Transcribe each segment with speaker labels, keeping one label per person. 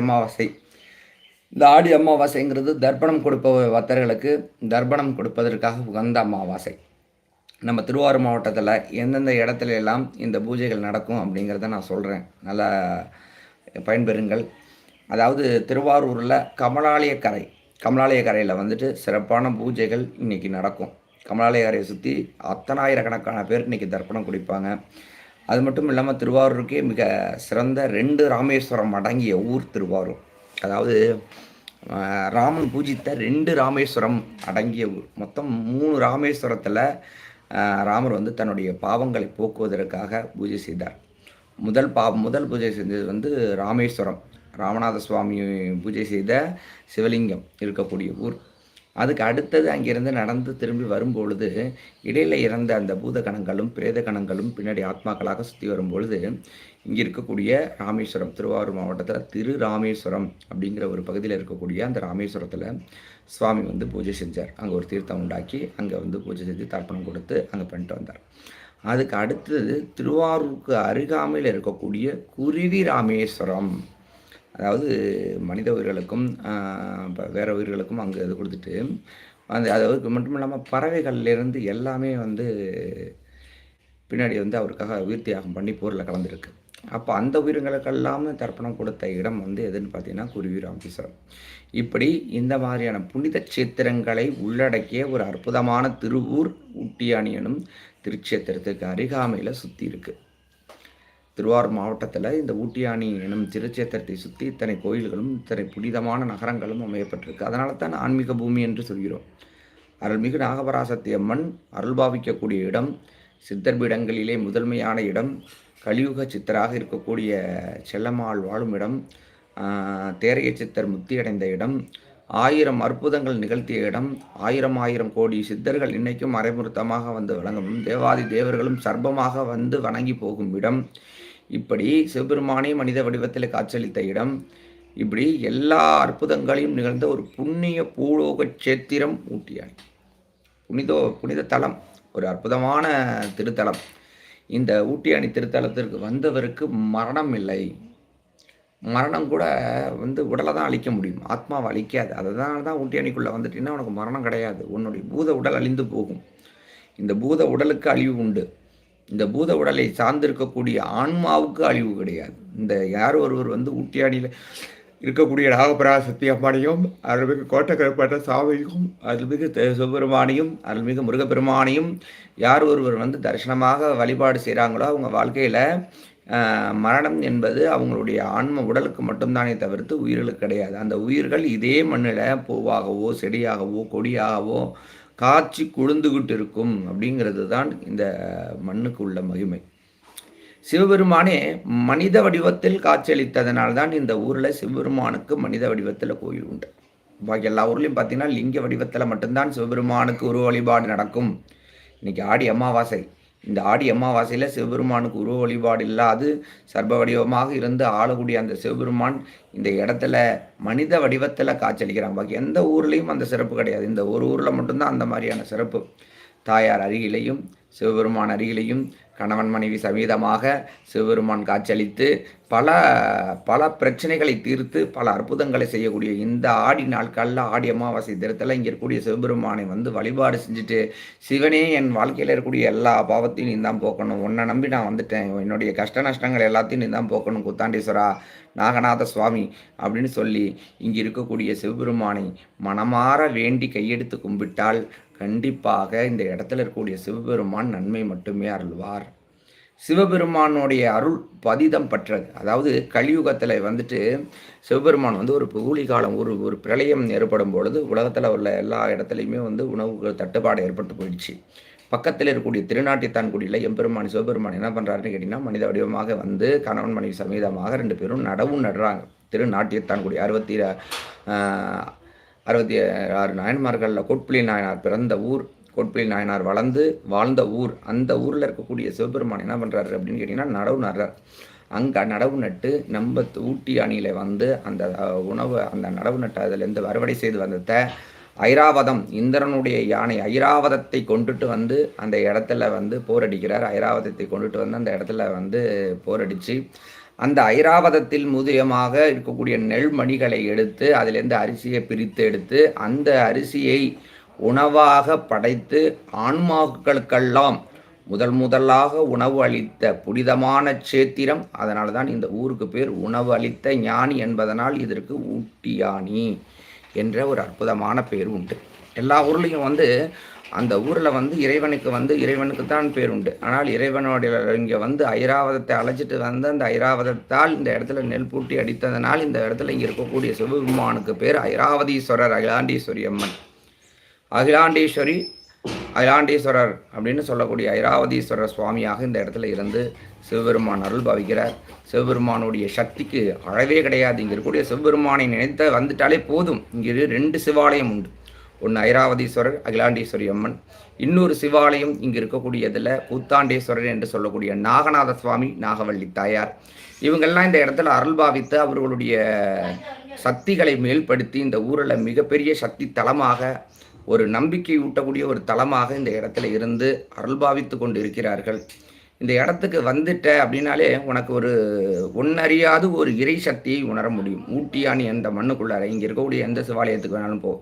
Speaker 1: அமாவாசை. இந்த ஆடி அமாவாசைங்கிறது தர்ப்பணம் கொடுப்ப பக்தர்களுக்கு தர்ப்பணம் கொடுப்பதற்காக உகந்த அமாவாசை. நம்ம திருவாரூர் மாவட்டத்தில் எந்தெந்த இடத்துல எல்லாம் இந்த பூஜைகள் நடக்கும் அப்படிங்கிறத நான் சொல்கிறேன் நல்லா பயன்பெறுங்கள். அதாவது திருவாரூரில் கமலாலயக்கரை கமலாலயக்கரையில் வந்துட்டு சிறப்பான பூஜைகள் இன்றைக்கி நடக்கும். கமலாலயக்கரையை சுற்றி அத்தனாயிரக்கணக்கான பேர் இன்றைக்கி தர்ப்பணம் குடிப்பாங்க. அது மட்டும் இல்லாமல் திருவாரூருக்கே மிக சிறந்த ரெண்டு ராமேஸ்வரம் அடங்கிய ஊர் திருவாரூர். அதாவது ராமன் பூஜித்த ரெண்டு ராமேஸ்வரம் அடங்கிய ஊர். மொத்தம் மூணு ராமேஸ்வரத்தில் ராமர் வந்து தன்னுடைய பாவங்களை போக்குவதற்காக பூஜை செய்தார். முதல் பா முதல் பூஜை செஞ்சது வந்து ராமேஸ்வரம். ராமநாத சுவாமி பூஜை செய்த சிவலிங்கம் இருக்கக்கூடிய ஊர். அதுக்கு அடுத்தது அங்கிருந்து நடந்து திரும்பி வரும்பொழுது இடையில இறந்த அந்த பூத கணங்களும் பிரேத கணங்களும் பின்னாடி ஆத்மாக்களாக சுற்றி வரும்பொழுது இங்கே இருக்கக்கூடிய ராமேஸ்வரம் திருவாரூர் மாவட்டத்தில் திரு ராமேஸ்வரம் அப்படிங்கிற ஒரு பகுதியில் இருக்கக்கூடிய அந்த ராமேஸ்வரத்தில் சுவாமி வந்து பூஜை செஞ்சார். அங்கே ஒரு தீர்த்தம் உண்டாக்கி அங்கே வந்து பூஜை செஞ்சு தர்ப்பணம் கொடுத்து அங்கே பண்ணிட்டு வந்தார். அதுக்கு அடுத்தது திருவாரூருக்கு அருகாமையில் இருக்கக்கூடிய குருவி ராமேஸ்வரம். அதாவது மனித உயிர்களுக்கும் வேற உயிர்களுக்கும் அங்கே இது கொடுத்துட்டு அந்த அதாவது மட்டும் இல்லாமல் பறவைகள்லேருந்து எல்லாமே வந்து பின்னாடி வந்து அவருக்காக உயிர் தியாகம் பண்ணி போரில் கலந்துருக்கு. அப்போ அந்த உயிர்களுக்கெல்லாம் தர்ப்பணம் கொடுத்த இடம் வந்து எதுன்னு பார்த்தீங்கன்னா குருவி ராமேஸ்வரம் இப்படி இந்த மாதிரியான புனித சேத்திரங்களை உள்ளடக்கிய ஒரு அற்புதமான திருவூர் ஊட்டியானியனும் திருச்சேத்திரத்துக்கு அருகாமையில் சுற்றி இருக்குது திருவாரூர் மாவட்டத்தில் இந்த ஊட்டியானி எனும் திருச்சேத்திரத்தை சுற்றி இத்தனை கோயில்களும் இத்தனை புனிதமான நகரங்களும் அமையப்பட்டிருக்கு. அதனால தான் ஆன்மீக பூமி என்று சொல்கிறோம். அருள்மிகு நாகபராசக்தி அம்மன் அருள்பாவிக்கக்கூடிய இடம் சித்தர் பீடங்களிலே முதன்மையான இடம் கலியுக சித்தராக இருக்கக்கூடிய செல்லம்மாள் வாழும் இடம் தேரைய சித்தர் முத்தியடைந்த இடம் ஆயிரம் அற்புதங்கள் நிகழ்த்திய இடம் ஆயிரம் ஆயிரம் கோடி சித்தர்கள் இன்னைக்கும் மறைமுறுத்தமாக வந்து வழங்கும் தேவாதி தேவர்களும் சர்பமாக வந்து வணங்கி போகும் இடம். இப்படி சிவபெருமானே மனித வடிவத்தில் காட்சியளித்த இடம். இப்படி எல்லா அற்புதங்களையும் நிகழ்ந்த ஒரு புண்ணிய பூலோக சேத்திரம் ஊட்டியாணி புனிதோ புனித தலம் ஒரு அற்புதமான திருத்தலம். இந்த ஊட்டியாணி திருத்தலத்திற்கு வந்தவருக்கு மரணம் இல்லை. மரணம் கூட வந்து உடலை தான் அழிக்க முடியும். ஆத்மாவை அழிக்காது. அதனால தான் ஊட்டியாணிக்குள்ளே வந்துட்டீங்கன்னா உனக்கு மரணம் கிடையாது. உன்னுடைய பூத உடல் அழிந்து போகும். இந்த பூத உடலுக்கு அழிவு உண்டு. இந்த பூத உடலை சார்ந்திருக்கக்கூடிய ஆன்மாவுக்கு அழிவு கிடையாது. இந்த யார் ஒருவர் வந்து ஊட்டியாடியில் இருக்கக்கூடிய நாகபரா சத்தியம்மானையும் அருள்மிகு கோட்டக்கரப்பட்ட சாமியும் அருள்மிகு சிவபெருமானையும் அருள்மிகு முருகப்பெருமானையும் யார் ஒருவர் வந்து தரிசனமாக வழிபாடு செய்கிறாங்களோ அவங்க வாழ்க்கையில் மரணம் என்பது அவங்களுடைய ஆன்ம உடலுக்கு மட்டும்தானே தவிர்த்து உயிர்களுக்கு கிடையாது. அந்த உயிர்கள் இதே மண்ணில் பூவாகவோ செடியாகவோ கொடியாகவோ காய்ச்சி கொழுந்துகிட்டு இருக்கும் அப்படிங்கிறது தான் இந்த மண்ணுக்கு உள்ள மகிமை. சிவபெருமானே மனித வடிவத்தில் காட்சியளித்ததனால் தான் இந்த ஊரில் சிவபெருமானுக்கு மனித வடிவத்தில் கோயில் உண்டு. பாக்கி எல்லா ஊர்லேயும் பார்த்தீங்கன்னா லிங்க வடிவத்தில் மட்டும்தான் சிவபெருமானுக்கு உருவ வழிபாடு நடக்கும். இன்னைக்கு ஆடி அமாவாசை. இந்த ஆடி அமாவாசையில் சிவபெருமானுக்கு உருவ வழிபாடு இல்லாது சர்ப வடிவமாக இருந்து ஆளக்கூடிய அந்த சிவபெருமான் இந்த இடத்துல மனித வடிவத்தில் காட்சியளிக்கிறாங்க பாக்கி எந்த ஊர்லேயும் அந்த சிறப்பு கிடையாது. இந்த ஒரு ஊரில் மட்டும்தான் அந்த மாதிரியான சிறப்பு. தாயார் அருகிலையும் சிவபெருமான் அருகிலையும் கணவன் மனைவி சமீதமாக சிவபெருமான் காட்சியளித்து பல பல பிரச்சனைகளை தீர்த்து பல அற்புதங்களை செய்யக்கூடிய இந்த ஆடி நாட்களில் ஆடி அமாவாசை தினத்தில் இங்கே இருக்கக்கூடிய சிவபெருமானை வந்து வழிபாடு செஞ்சுட்டு சிவனே என் வாழ்க்கையில் இருக்கக்கூடிய எல்லா பாவத்தையும் நீ தான் போக்கணும். உன்னை நம்பி நான் வந்துட்டேன். என்னுடைய கஷ்ட நஷ்டங்கள் எல்லாத்தையும் நீ தான் போக்கணும் குத்தாண்டீஸ்வரா நாகநாத சுவாமி அப்படின்னு சொல்லி இங்கே இருக்கக்கூடிய சிவபெருமானை மனமாற வேண்டி கையெடுத்து கும்பிட்டால் கண்டிப்பாக இந்த இடத்துல இருக்கக்கூடிய சிவபெருமான் நன்மை மட்டுமே அருள்வார். சிவபெருமானுடைய அருள் பதிதம் பற்றது. அதாவது கலியுகத்தில் வந்துட்டு சிவபெருமான் வந்து ஒரு புகுலி காலம் ஒரு ஒரு பிரளயம் ஏற்படும் பொழுது உலகத்தில் உள்ள எல்லா இடத்துலையுமே வந்து உணவு தட்டுப்பாடு ஏற்பட்டு போயிடுச்சு. பக்கத்தில் இருக்கக்கூடிய திருநாட்டித்தான்குடியில் எம்பெருமான் சிவபெருமான் என்ன பண்ணுறாருன்னு கேட்டிங்கன்னா மனித வடிவமாக வந்து கணவன் மனைவி சமீதமாக ரெண்டு பேரும் நடவும் நடுறாங்க. திருநாட்டியத்தான்குடி அறுபத்தி அறுபத்தி ஆறு நாயன்மார்களில் கோட்புலி நாயனார் பிறந்த ஊர் கோட்புலி நாயனார் வளர்ந்து வாழ்ந்த ஊர். அந்த ஊரில் இருக்கக்கூடிய சிவபெருமான் என்ன பண்ணுறாரு அப்படின்னு கேட்டிங்கன்னா நடவு நடுறார். அங்கே நடவு நட்டு நம்ம ஊட்டி அணியில் வந்து அந்த உணவு அந்த நடவு நட்டு அதுலேருந்து அறுவடை செய்து வந்ததை ஐராவதம் இந்திரனுடைய யானை ஐராவதத்தை கொண்டுட்டு வந்து அந்த இடத்துல வந்து போரடிக்கிறார் ஐராவதத்தை கொண்டுட்டு வந்து அந்த இடத்துல வந்து போரடிச்சு அந்த ஐராவதத்தில் முதலியமாக இருக்கக்கூடிய நெல்மணிகளை எடுத்து அதிலிருந்து அரிசியை பிரித்து எடுத்து அந்த அரிசியை உணவாக படைத்து ஆன்மாக்களுக்கெல்லாம் முதல் முதலாக உணவு அளித்த புனிதமான சேத்திரம் அதனால தான் இந்த ஊருக்கு பேர் உணவு அளித்த ஞானி என்பதனால் இதற்கு ஊட்டியானி என்ற ஒரு அற்புதமான பேர் உண்டு. எல்லா ஊர்லேயும் வந்து அந்த ஊரில் வந்து இறைவனுக்கு வந்து இறைவனுக்கு தான் பேர் உண்டு. ஆனால் இறைவனுடைய இங்கே வந்து ஐராவதத்தை அழைச்சிட்டு வந்து அந்த ஐராவதத்தால் இந்த இடத்துல நெல் பூட்டி அடித்ததனால் இந்த இடத்துல இங்கே இருக்கக்கூடிய சிவபெருமானுக்கு பேர் ஐராவதீஸ்வரர் அகிலாண்டீஸ்வரி அம்மன் அகிலாண்டீஸ்வரி அகிலாண்டீஸ்வரர் அப்படின்னு சொல்லக்கூடிய ஐராவதீஸ்வரர் சுவாமியாக இந்த இடத்துல இருந்து சிவபெருமான் அருள் பாவிக்கிறார். சிவபெருமானுடைய சக்திக்கு அழவே கிடையாது. இங்கே இருக்கக்கூடிய சிவபெருமானை நினைத்த வந்துட்டாலே போதும். இங்கே ரெண்டு சிவாலயம் உண்டு. ஒன்று ஐராவதீஸ்வரர் அகிலாண்டீஸ்வரி அம்மன். இன்னொரு சிவாலயம் இங்கே இருக்கக்கூடியதில் கூத்தாண்டேஸ்வரர் என்று சொல்லக்கூடிய நாகநாத சுவாமி நாகவள்ளி தாயார். இவங்கெல்லாம் இந்த இடத்துல அருள் பாவித்து அவர்களுடைய சக்திகளை மேல்படுத்தி இந்த ஊரில் மிகப்பெரிய சக்தி தலமாக ஒரு நம்பிக்கை ஊட்டக்கூடிய ஒரு தலமாக இந்த இடத்துல இருந்து அருள் பாவித்து கொண்டு இருக்கிறார்கள். இந்த இடத்துக்கு வந்துட்ட அப்படின்னாலே உனக்கு ஒரு ஒன்னறியாத ஒரு இறை சக்தியை உணர முடியும். ஊட்டியானி எந்த மண்ணுக்குள்ளார இங்கே இருக்கக்கூடிய எந்த சிவாலயத்துக்கு வேணாலும் போ.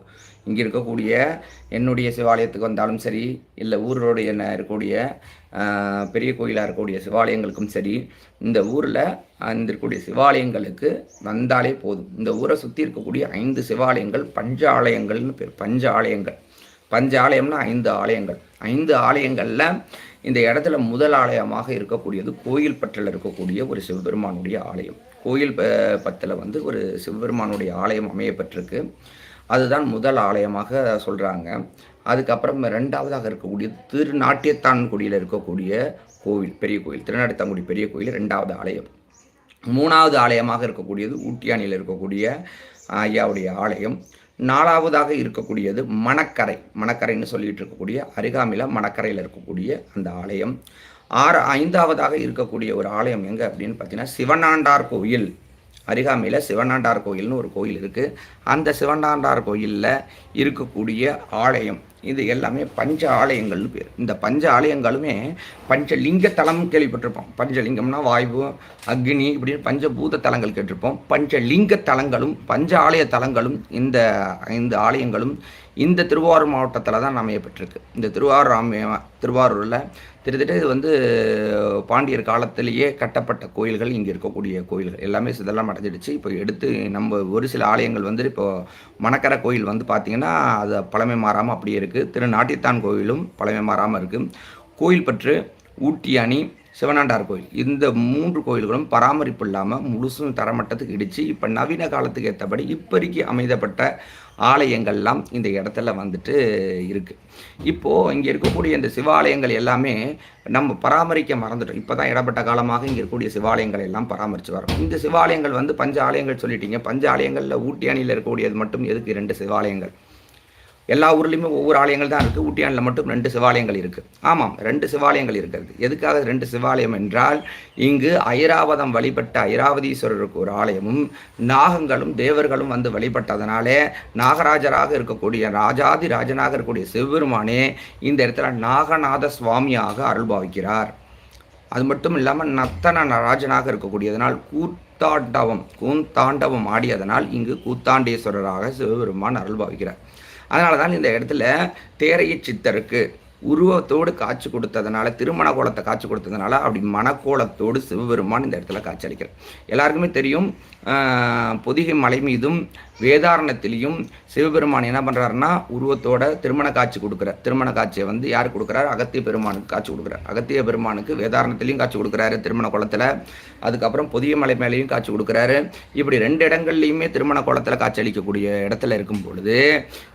Speaker 1: இங்கே இருக்கக்கூடிய என்னுடைய சிவாலயத்துக்கு வந்தாலும் சரி இல்லை ஊரோடைய என்ன இருக்கக்கூடிய பெரிய கோயிலாக இருக்கக்கூடிய சிவாலயங்களுக்கும் சரி இந்த ஊரில் அந்த இருக்கக்கூடிய சிவாலயங்களுக்கு வந்தாலே போதும். இந்த ஊரை சுற்றி இருக்கக்கூடிய ஐந்து சிவாலயங்கள் பஞ்ச ஆலயங்கள்னு பேர் பஞ்ச ஆலயங்கள். பஞ்ச ஆலயம்னா ஐந்து ஆலயங்கள். ஐந்து ஆலயங்களில் இந்த இடத்துல முதல் ஆலயமாக இருக்கக்கூடியது கோயில் பற்றில் இருக்கக்கூடிய ஒரு சிவபெருமானுடைய ஆலயம். கோயில் பத்தில் வந்து ஒரு சிவபெருமானுடைய ஆலயம் அமையப்பட்டிருக்கு. அதுதான் முதல் ஆலயமாக சொல்கிறாங்க அதுக்கப்புறம் ரெண்டாவதாக இருக்கக்கூடிய திருநாட்டியத்தான்குடியில் இருக்கக்கூடிய கோவில் பெரிய கோயில் திருநாட்டியத்தான்குடி பெரிய கோயில் ரெண்டாவது ஆலயம். மூணாவது ஆலயமாக இருக்கக்கூடியது ஊட்டியானியில் இருக்கக்கூடிய ஐயாவுடைய ஆலயம். நாலாவதாக இருக்கக்கூடியது மணக்கரை. மணக்கரைன்னு சொல்லிட்டு இருக்கக்கூடிய அருகாமையில் மணக்கரையில் இருக்கக்கூடிய அந்த ஆலயம். ஆறு ஐந்தாவதாக இருக்கக்கூடிய ஒரு ஆலயம் எங்கே அப்படின்னு பார்த்தீங்கன்னா சிவனாண்டார் கோயில். அருகாமையில் சிவனாண்டார் கோயில்னு ஒரு கோயில் இருக்குது அந்த சிவனாண்டார் கோயிலில் இருக்கக்கூடிய ஆலயம் இது எல்லாமே பஞ்ச ஆலயங்கள்னு பேர். இந்த பஞ்ச ஆலயங்களுமே பஞ்சலிங்க தலம் கேள்விப்பட்டிருப்போம். பஞ்சலிங்கம்னா வாய்வு அக்னி இப்படின்னு பஞ்சபூத தலங்கள் கேட்டிருப்போம். பஞ்சலிங்க தலங்களும் பஞ்ச ஆலய தலங்களும் இந்த ஐந்து ஆலயங்களும் இந்த திருவாரூர் மாவட்டத்தில் தான் அமையப்பட்டிருக்கு இந்த திருவாரூர் திருவாரூரில் திருத்திட்டு இது வந்து பாண்டியர் காலத்திலேயே கட்டப்பட்ட கோயில்கள் இங்கே இருக்கக்கூடிய கோயில்கள் எல்லாமே இதெல்லாம் அடைஞ்சிடுச்சு. இப்போ எடுத்து நம்ம ஒரு சில ஆலயங்கள் வந்து இப்போ மணக்கரை கோயில் வந்து பார்த்திங்கன்னா அது பழமை மாறாமல் அப்படியே இருக்குது திருநாட்டித்தான் கோயிலும் பழமை மாறாமல் இருக்குது கோயில் பற்று ஊட்டி அணி சிவனாண்டார் கோயில். இந்த மூன்று கோயில்களும் பராமரிப்பு இல்லாமல் முழுசும் தரமட்டத்துக்கு இடித்து இப்போ நவீன காலத்துக்கு ஏற்றபடி இப்போதைக்கு அமைதப்பட்ட ஆலயங்கள்லாம் இந்த இடத்துல வந்துட்டு இருக்குது இப்போது இங்கே இருக்கக்கூடிய இந்த சிவாலயங்கள் எல்லாமே நம்ம பராமரிக்க மறந்துட்டோம். இப்போ தான் இடப்பட்ட காலமாக இங்கே இருக்கக்கூடிய சிவாலயங்கள் எல்லாம் பராமரித்து வரோம். இந்த சிவாலயங்கள் வந்து பஞ்ச ஆலயங்கள் சொல்லிட்டீங்க. பஞ்ச ஆலயங்களில் ஊட்டி அணியில் இருக்கக்கூடியது மட்டும் எதுக்கு? இரண்டு சிவாலயங்கள். எல்லா ஊர்லேயுமே ஒவ்வொரு ஆலயங்கள் தான் இருக்குது ஊட்டியானில் மட்டும் ரெண்டு சிவாலயங்கள் இருக்குது ஆமாம் ரெண்டு சிவாலயங்கள் இருக்கிறது. எதுக்காக ரெண்டு சிவாலயம் என்றால் இங்கு ஐராவதம் வழிபட்ட ஐராவதீஸ்வரருக்கு ஒரு ஆலயமும் நாகங்களும் தேவர்களும் வந்து வழிபட்டதனாலே நாகராஜராக இருக்கக்கூடிய ராஜாதி ராஜனாக இருக்கக்கூடிய சிவபெருமானே இந்த இடத்துல நாகநாத சுவாமியாக அருள்பாவிக்கிறார் அது மட்டும் இல்லாமல் நத்தன ராஜனாக இருக்கக்கூடியதனால் கூத்தாண்டவம் கூத்தாண்டவம் ஆடியதனால் இங்கு கூத்தாண்டேஸ்வரராக சிவபெருமான் அருள்பாவிக்கிறார் அதனால தான் இந்த இடத்துல தேரைய சித்தருக்கு உருவத்தோடு காட்சி கொடுத்ததுனால திருமண கோலத்தை காட்சி கொடுத்ததுனால அப்படி மனக்கோலத்தோடு சிவபெருமான் இந்த இடத்துல காட்சி அளிக்கிறார். எல்லாருக்குமே தெரியும் பொதிகை மலை மீதும் வேதாரணத்திலையும் சிவபெருமான் என்ன பண்ணுறாருன்னா உருவத்தோட திருமண காட்சி கொடுக்குறார் திருமண காட்சியை வந்து யார் கொடுக்குறாரு? அகத்திய பெருமானுக்கு காட்சி கொடுக்குறார். அகத்திய பெருமானுக்கு வேதாரணத்திலையும் காட்சி கொடுக்குறாரு திருமண குளத்தில். அதுக்கப்புறம் புதிய மலை மேலேயும் காட்சி கொடுக்குறாரு. இப்படி ரெண்டு இடங்கள்லையுமே திருமண குளத்தில் காட்சி அளிக்கக்கூடிய இடத்துல இருக்கும் பொழுது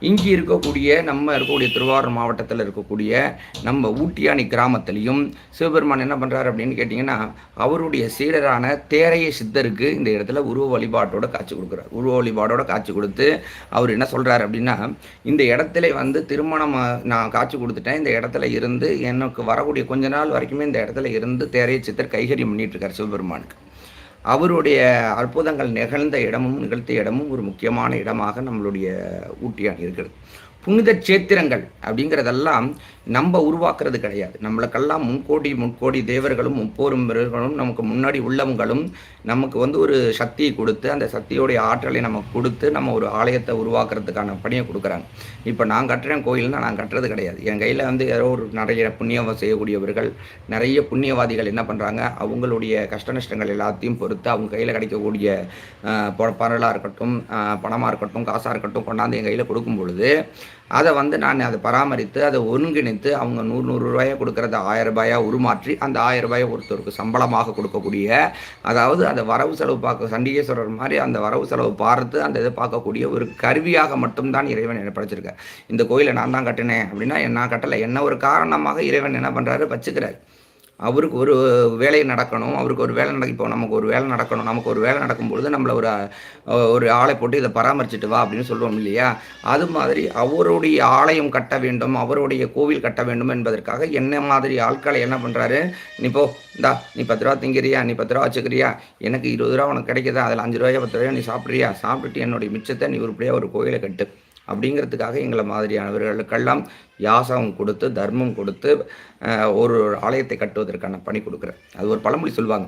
Speaker 1: இங்கே இருக்கக்கூடிய நம்ம இருக்கக்கூடிய திருவாரூர் மாவட்டத்தில் இருக்கக்கூடிய நம்ம ஊட்டியானி கிராமத்திலையும் சிவபெருமான் என்ன பண்ணுறாரு அப்படின்னு கேட்டிங்கன்னா அவருடைய சீடரான தேரைய சித்தருக்கு இந்த இடத்துல உருவ வழிபாட்டோட காட்சி கொடுக்குறார். உருவ வழிபாடோட காட்சி கொடுத்து அவர் என்ன சொல்கிறார் அப்படின்னா இந்த இடத்துல வந்து திருமணம் நான் காட்சி கொடுத்துட்டேன். இந்த இடத்துல இருந்து எனக்கு வரக்கூடிய கொஞ்ச நாள் வரைக்குமே இந்த இடத்துல இருந்து தேரைய சித்தர் கைகறி பண்ணிட்டு இருக்கார் சிவபெருமானுக்கு. அவருடைய அற்புதங்கள் நிகழ்ந்த இடமும் நிகழ்த்திய இடமும் ஒரு முக்கியமான இடமாக நம்மளுடைய ஊட்டியாக இருக்கிறது. புனித சேத்திரங்கள் அப்படிங்கிறதெல்லாம் நம்ம உருவாக்குறது கிடையாது. நம்மளுக்கெல்லாம் முன்கோடி முன்கோடி தேவர்களும் முப்போரும் நமக்கு முன்னாடி உள்ளவங்களும் நமக்கு வந்து ஒரு சக்தியை கொடுத்து அந்த சக்தியோடைய ஆற்றலை நமக்கு கொடுத்து நம்ம ஒரு ஆலயத்தை உருவாக்குறதுக்கான பணியை கொடுக்குறாங்க. இப்போ நான் கட்டுறேன் கோயில்னா நான் கட்டுறது கிடையாது. என் கையில் வந்து யாரோ ஒரு நிறைய புண்ணியம் செய்யக்கூடியவர்கள் நிறைய புண்ணியவாதிகள் என்ன பண்ணுறாங்க அவங்களுடைய கஷ்ட நஷ்டங்கள் எல்லாத்தையும் பொறுத்து அவங்க கையில் கிடைக்கக்கூடிய பரலாக இருக்கட்டும் பணமாக இருக்கட்டும் காசாக இருக்கட்டும் கொண்டாந்து என் கையில் கொடுக்கும் பொழுது அதை வந்து நான் அதை பராமரித்து அதை ஒருங்கிணைத்து அவங்க நூறு நூறு ரூபாயை கொடுக்குறத ஆயிரம் ரூபாயாக உருமாற்றி அந்த ஆயிரம் ரூபாயை ஒருத்தருக்கு சம்பளமாக கொடுக்கக்கூடிய அதாவது அந்த வரவு செலவு பார்க்க சண்டிகேஸ்வரர் மாதிரி அந்த வரவு செலவு பார்த்து அந்த இதை பார்க்கக்கூடிய ஒரு கருவியாக மட்டும்தான் இறைவன் என்ன படைச்சிருக்கார். இந்த கோயிலை நான் தான் கட்டினேன் அப்படின்னா நான் கட்டலை. என்ன ஒரு காரணமாக இறைவன் என்ன பண்ணுறாரு வச்சுக்கிறார். அவருக்கு ஒரு வேலை நடக்கணும் அவருக்கு ஒரு வேலை நடக்க இப்போ நமக்கு ஒரு வேலை நடக்கணும் நமக்கு ஒரு வேலை நடக்கும்பொழுது நம்மளை ஒரு ஒரு ஆளை போட்டு இதை பராமரிச்சுட்டு வா அப்படின்னு சொல்லுவோம் இல்லையா? அது மாதிரி அவருடைய ஆலயம் கட்ட வேண்டும் அவருடைய கோவில் கட்ட வேண்டும் என்பதற்காக என்ன மாதிரி ஆட்களை என்ன பண்ணுறாரு நீ போ இந்தா நீ பத்து ரூபா திங்கிறியா? நீ பத்து ரூபா வச்சுக்கிறியா? எனக்கு இருபது ரூபா உனக்கு கிடைக்குதா? அதில் அஞ்சு ரூபாயா பத்து ரூபாயா நீ சாப்பிட்றியா? சாப்பிட்டுட்டு என்னுடைய மிச்சத்தை நீ உருப்படியாக ஒரு கோயிலை கட்டு. அப்படிங்கிறதுக்காக எங்களை மாதிரியானவர்களுக்கெல்லாம் யாசகம் கொடுத்து தர்மம் கொடுத்து ஒரு ஆலயத்தை கட்டுவதற்கான பணி கொடுக்குறேன் அது ஒரு பழமொழி சொல்லுவாங்க.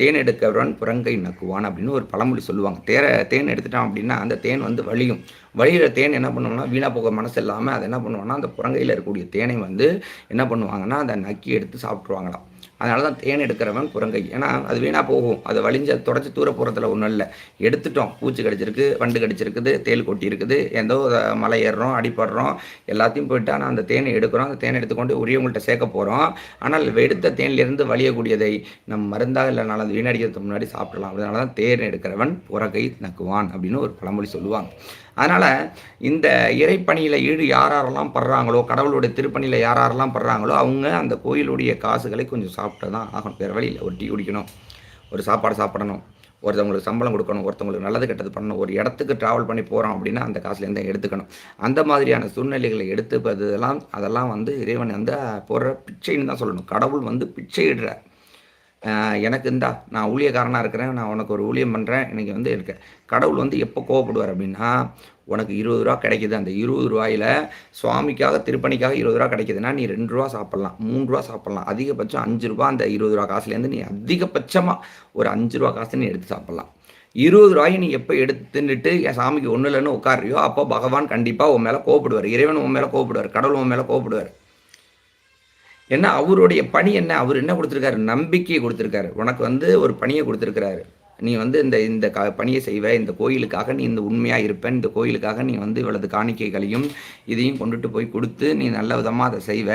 Speaker 1: தேன் எடுக்கிறவன் புறங்கை நக்குவான் அப்படின்னு ஒரு பழமொழி சொல்லுவாங்க. தேர தேன் எடுத்துட்டான் அப்படின்னா அந்த தேன் வந்து வலியும் வழியில் தேன் என்ன பண்ணுவோம்னா வீணாக போக மனசு இல்லாமல் அதை என்ன பண்ணுவாங்கன்னா அந்த புறங்கையில் இருக்கக்கூடிய தேனை வந்து என்ன பண்ணுவாங்கன்னா அதை நக்கி எடுத்து சாப்பிட்ருவாங்களாம் அதனால தான் தேன் எடுக்கிறவன் குரங்கை. ஏன்னா அது வீணாக போகும். அது வலிஞ்ச தொடச்சி தூர போகிறதுல ஒன்றும் இல்லை. எடுத்துட்டோம். பூச்சி கடிச்சிருக்கு வண்டு கடிச்சிருக்குது தேல் கொட்டி இருக்குது. எந்தோ மலை ஏறுறோம் அடிப்படுறோம் எல்லாத்தையும் போயிட்டு ஆனால் அந்த தேனை எடுக்கிறோம். அந்த தேனை எடுத்துக்கொண்டு உரியவங்கள்ட்ட சேர்க்க போகிறோம் ஆனால் எடுத்த தேனிலிருந்து வலியக்கூடியதை நம் மருந்தாக இல்லைனாலும் அது வீணடிக்கிறதுக்கு முன்னாடி சாப்பிடலாம். அதனால தான் தேன் எடுக்கிறவன் புறகை நக்குவான் அப்படின்னு ஒரு பழமொழி சொல்லுவாங்க. அதனால் இந்த இறைப்பணியில் ஈடு யாரெல்லாம் படுறாங்களோ கடவுளுடைய திருப்பணியில் யாரெல்லாம் படுறாங்களோ அவங்க அந்த கோயிலுடைய காசுகளை கொஞ்சம் சாப்பிட்டு தான் ஆகணும். வேறு வழியில் ஒரு டீ குடிக்கணும் ஒரு சாப்பாடு சாப்பிடணும் ஒருத்தவங்களுக்கு சம்பளம் கொடுக்கணும் ஒருத்தவங்களுக்கு நல்லது கெட்டது பண்ணணும் ஒரு இடத்துக்கு ட்ராவல் பண்ணி போகிறோம் அப்படின்னா அந்த காசுலேருந்து எடுத்துக்கணும். அந்த மாதிரியான சூழ்நிலைகளை எடுத்துப்பதெல்லாம் அதெல்லாம் வந்து இறைவன் வந்து போடுற பிச்சைன்னு தான் சொல்லணும். கடவுள் வந்து பிச்சை இடுற எனக்கு இந்தா நான் ஊழியக்காரனாக இருக்கிறேன் நான் உனக்கு ஒரு ஊழியம் பண்ணுறேன் எனக்கு வந்து இருக்க கடவுள் வந்து எப்போ கோவப்படுவார் அப்படின்னா உனக்கு இருபது ரூபா கிடைக்கிது. அந்த இருபது ரூபாயில் சுவாமிக்காக திருப்பணிக்காக இருபது ரூபா கிடைக்கிதுன்னா நீ ரெண்டு ரூபா சாப்பிட்லாம் மூணு ரூபா சாப்பிட்லாம். அதிகபட்சம் அஞ்சு ரூபா அந்த இருபது ரூபா காசுலேருந்து நீ அதிகபட்சமாக ஒரு அஞ்சு ரூபா காசு நீ எடுத்து சாப்பிட்லாம். இருபது ரூபாயை நீ எப்போ எடுத்துன்னுட்டு என் சாமிக்கு ஒன்றும் இல்லைன்னு உட்காரியோ அப்போ பகவான் கண்டிப்பாக உன் மேலே கோவப்படுவார். இறைவன் உன் மேலே கோவப்படுவார் கடவுள் உன் மேலே கோவப்படுவார். ஏன்னா அவருடைய பணி என்ன? அவர் என்ன கொடுத்துருக்காரு? நம்பிக்கையை கொடுத்துருக்காரு. உனக்கு வந்து ஒரு பணியை கொடுத்துருக்கிறாரு. நீ வந்து இந்த இந்த க பணியை செய்வ. இந்த கோயிலுக்காக நீ இந்த உண்மையாக இருப்பேன் இந்த கோயிலுக்காக நீ வந்து இவ்வளவு காணிக்கைகளையும் இதையும் கொண்டுட்டு போய் கொடுத்து நீ நல்ல விதமாக அதை செய்வ.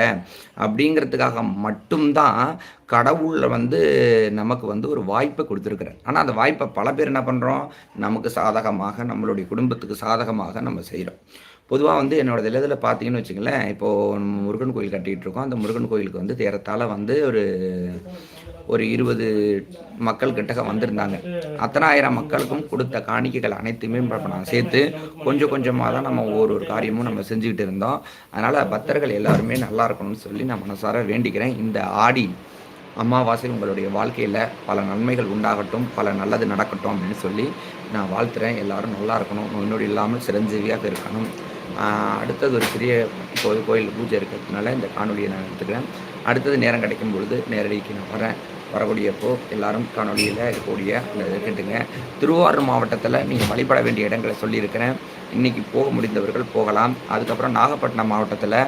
Speaker 1: அப்படிங்கிறதுக்காக மட்டும்தான் கடவுளில் வந்து நமக்கு வந்து ஒரு வாய்ப்பை கொடுத்துருக்குறார். ஆனால் அந்த வாய்ப்பை பல பேர் என்ன பண்ணுறோம் நமக்கு சாதகமாக நம்மளுடைய குடும்பத்துக்கு சாதகமாக நம்ம செய்கிறோம் பொதுவாக வந்து என்னோடய இதில் பார்த்தீங்கன்னு வச்சுங்களேன் இப்போது முருகன் கோயில் கட்டிகிட்டு இருக்கோம். அந்த முருகன் கோயிலுக்கு வந்து தேரத்தால் வந்து ஒரு ஒரு இருபது மக்கள் கிட்டக்க வந்திருந்தாங்க. அத்தனாயிரம் மக்களுக்கும் கொடுத்த காணிக்கைகள் அனைத்துமே நான் சேர்த்து கொஞ்சம் கொஞ்சமாக தான் நம்ம ஒவ்வொரு ஒரு காரியமும் நம்ம செஞ்சுக்கிட்டு இருந்தோம். அதனால் பக்தர்கள் எல்லாருமே நல்லா இருக்கணும்னு சொல்லி நான் மனசார வேண்டிக்கிறேன். இந்த ஆடி அமாவாசை உங்களுடைய வாழ்க்கையில் பல நன்மைகள் உண்டாகட்டும் பல நல்லது நடக்கட்டும் அப்படின்னு சொல்லி நான் வாழ்த்துறேன். எல்லாரும் நல்லா இருக்கணும். நோய் இல்லாமல் சிரஞ்சீவியாக இருக்கணும். அடுத்தது ஒரு சிறிய கோயில் கோயில் பூஜை இருக்கிறதுனால இந்த காணொலியை நான் எடுத்துக்கிறேன். அடுத்தது நேரம் கிடைக்கும் பொழுது நேரடிக்கு நான் வரேன். வரக்கூடியப்போ எல்லாரும் காணொலியில் இருக்கக்கூடிய அந்த கேட்டுங்க. திருவாரூர் மாவட்டத்தில் நீங்கள் வழிபட வேண்டிய இடங்களை சொல்லியிருக்கிறேன். இன்றைக்கி போக முடிந்தவர்கள் போகலாம். அதுக்கப்புறம் நாகப்பட்டினம் மாவட்டத்தில்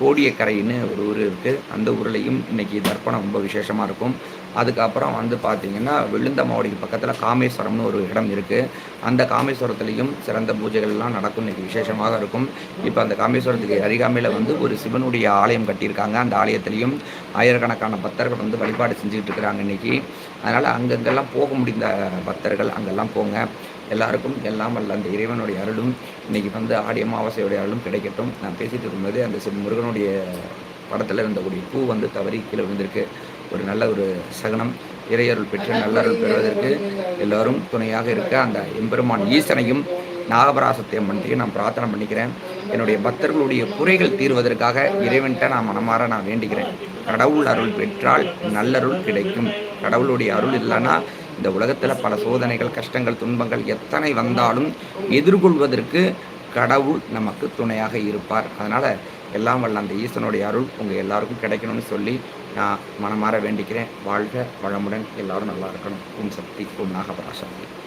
Speaker 1: கோடியக்கரைன்னு ஒரு ஊர் இருக்குது அந்த ஊர்லேயும் இன்றைக்கி தர்ப்பணம் ரொம்ப விசேஷமாக இருக்கும். அதுக்கப்புறம் வந்து பார்த்திங்கன்னா விழுந்தமாவடிக்கு பக்கத்தில் காமேஸ்வரம்னு ஒரு இடம் இருக்குது அந்த காமேஸ்வரத்துலேயும் சிறந்த பூஜைகள்லாம் நடக்கும். இன்றைக்கி விசேஷமாக இருக்கும். இப்போ அந்த காமேஸ்வரத்துக்கு அருகாமையில் வந்து ஒரு சிவனுடைய ஆலயம் கட்டியிருக்காங்க. அந்த ஆலயத்துலேயும் ஆயிரக்கணக்கான பக்தர்கள் வந்து வழிபாடு செஞ்சுக்கிட்டு இருக்கிறாங்க இன்றைக்கி அதனால் அங்கங்கெல்லாம் போக முடிந்த பக்தர்கள் அங்கெல்லாம் போங்க. எல்லாருக்கும் எல்லாம் அல்ல அந்த இறைவனுடைய அருளும் இன்றைக்கி வந்து ஆடி அமாவாசையுடைய அருளும் கிடைக்கட்டும். நான் பேசிகிட்டு இருக்கும்போது அந்த முருகனுடைய படத்தில் இருந்தக்கூடிய பூ வந்து தவறி கீழே விழுந்திருக்கு. ஒரு நல்ல ஒரு சகனம் இறையருள் பெற்று நல்லருள் பெறுவதற்கு எல்லோரும் துணையாக இருக்க அந்த எம்பெருமான் ஈசனையும் நாகபராசத்தை அம்மன்றையும் நான் பிரார்த்தனை பண்ணிக்கிறேன். என்னுடைய பக்தர்களுடைய குறைகள் தீர்வதற்காக இறைவன்கிட்ட நான் மனமாற நான் வேண்டுகிறேன். கடவுள் அருள் பெற்றால் நல்லருள் கிடைக்கும். கடவுளுடைய அருள் இல்லைன்னா இந்த உலகத்தில் பல சோதனைகள் கஷ்டங்கள் துன்பங்கள் எத்தனை வந்தாலும் எதிர்கொள்வதற்கு கடவுள் நமக்கு துணையாக இருப்பார். அதனால் எல்லாம் வல்ல அந்த ஈசனுடைய அருள் உங்கள் எல்லாருக்கும் கிடைக்கணும்னு சொல்லி நான் மனமாற வேண்டிக்கிறேன். வாழ்க வளமுடன். எல்லாரும் நல்லா இருக்கணும். உன் சக்தி. உன் நாகபராசக்தி.